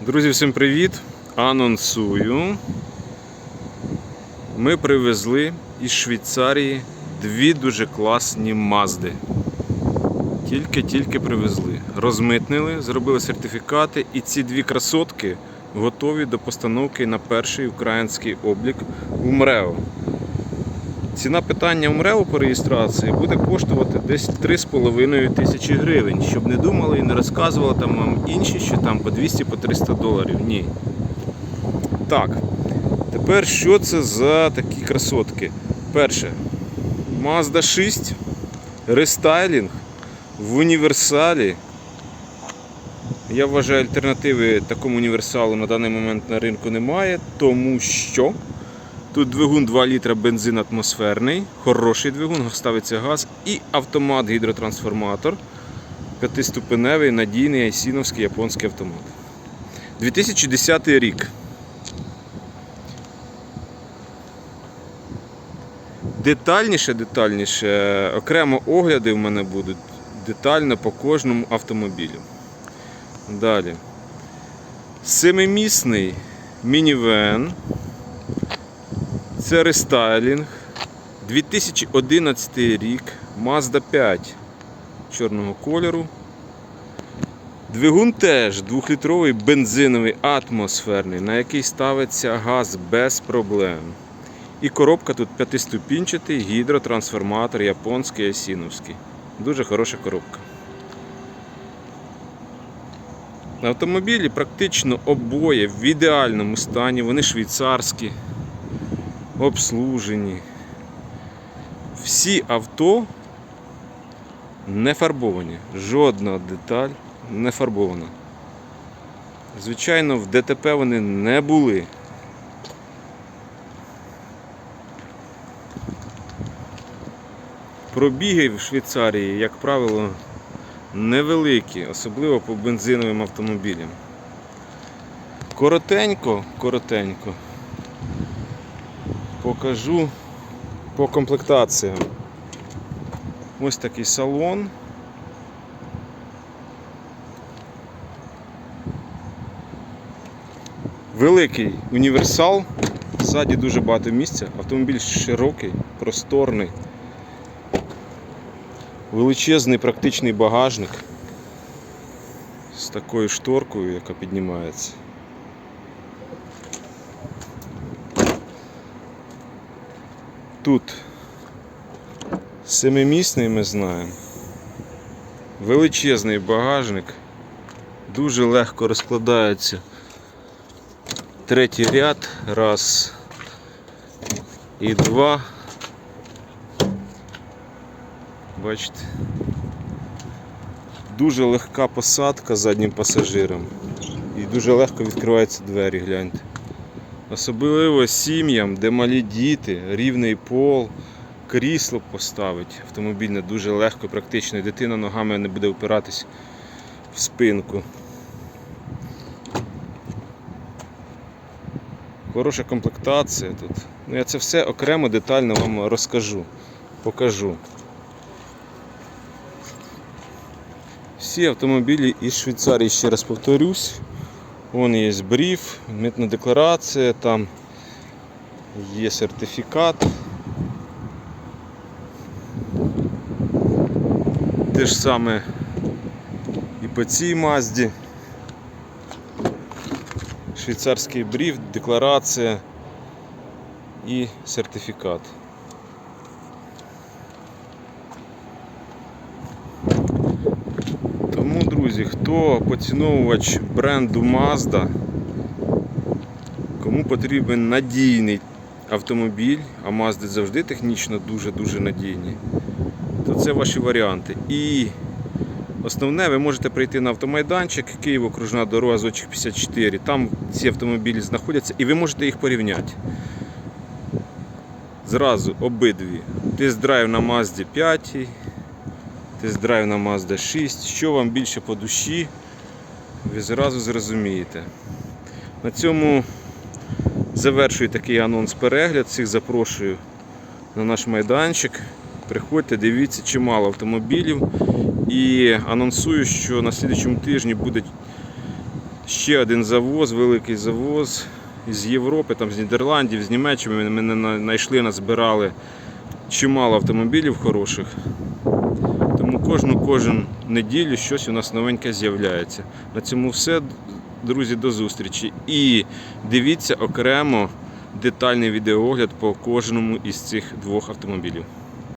Друзі, всім привіт! Анонсую. Ми привезли із Швейцарії дві дуже класні мазди. Тільки-тільки привезли. Розмитнили, зробили сертифікати, і ці дві красотки готові до постановки на перший український облік в МРЕО. Ціна питання МРЕО по реєстрації буде коштувати десь 3,5 тисячі гривень, щоб не думали і не розказували там вам інші, що там по 200 по 300 доларів. Ні. Так. Тепер що це за такі красотки? Перше, Mazda 6, рестайлінг в універсалі. Я вважаю, альтернативи такому універсалу на даний момент на ринку немає, тому що тут двигун 2 літра бензин атмосферний, хороший двигун, ставиться газ і автомат гідротрансформатор. П'ятиступеневий, надійний айсіновський японський автомат. 2010 рік. Детальніше, детальніше, окремо огляди в мене будуть детально по кожному автомобілю. Далі. Семимісний мінівен. Це рестайлінг. 2011 рік. Mazda 5 чорного кольору. Двигун теж 2-літровий бензиновий атмосферний, на який ставиться газ без проблем. І коробка тут п'ятиступінчатий гідротрансформатор японський осіновський. Дуже хороша коробка. Автомобілі практично обоє в ідеальному стані, вони швейцарські, обслужені. Всі авто не фарбовані. Жодна деталь не фарбована. Звичайно, в ДТП вони не були. Пробіги в Швейцарії, як правило, невеликі, особливо по бензиновим автомобілям. Коротенько, коротенько покажу по комплектаціям. Ось такий салон. Великий універсал, ззаді дуже багато місця, автомобіль широкий, просторний, величезний практичний багажник з такою шторкою, яка піднімається. Тут семимісний ми знаємо. Величезний багажник, дуже легко розкладається третій ряд, раз і два. Бачите, дуже легка посадка заднім пасажиром і дуже легко відкриваються двері, гляньте. Особливо сім'ям, де малі діти, рівний пол, крісло поставить автомобільне дуже легко, практично, і дитина ногами не буде впиратись в спинку. Хороша комплектація тут. Ну, я це все окремо детально вам розкажу, покажу. Всі автомобілі із Швейцарії, ще раз повторюсь. Вон є бриф, митна декларація, там є сертифікат. Те ж саме і по цій мазді. Швейцарський бриф, декларація і сертифікат. Тому, друзі, хто поціновувач бренду Mazda, кому потрібен надійний автомобіль, а Mazda завжди технічно дуже-дуже надійні, то це ваші варіанти. І основне, ви можете прийти на автомайданчик, Київ окружна дорога Зочик 54. Там ці автомобілі знаходяться і ви можете їх порівняти. Зразу обидві. Тест-драйв на Mazda 5, тест-драйв на Mazda 6. Що вам більше по душі, ви зразу зрозумієте. На цьому завершую такий анонс перегляд. Всіх запрошую на наш майданчик. Приходьте, дивіться, чимало автомобілів. І анонсую, що на слідчому тижні буде ще один завоз, великий завоз з Європи, там з Нідерландів, з Німеччини. Ми на- знайшли, назбирали чимало автомобілів хороших. Кожну кожен неділю щось у нас новеньке з'являється. На цьому все. Друзі, до зустрічі. І дивіться окремо детальний відеоогляд по кожному із цих двох автомобілів.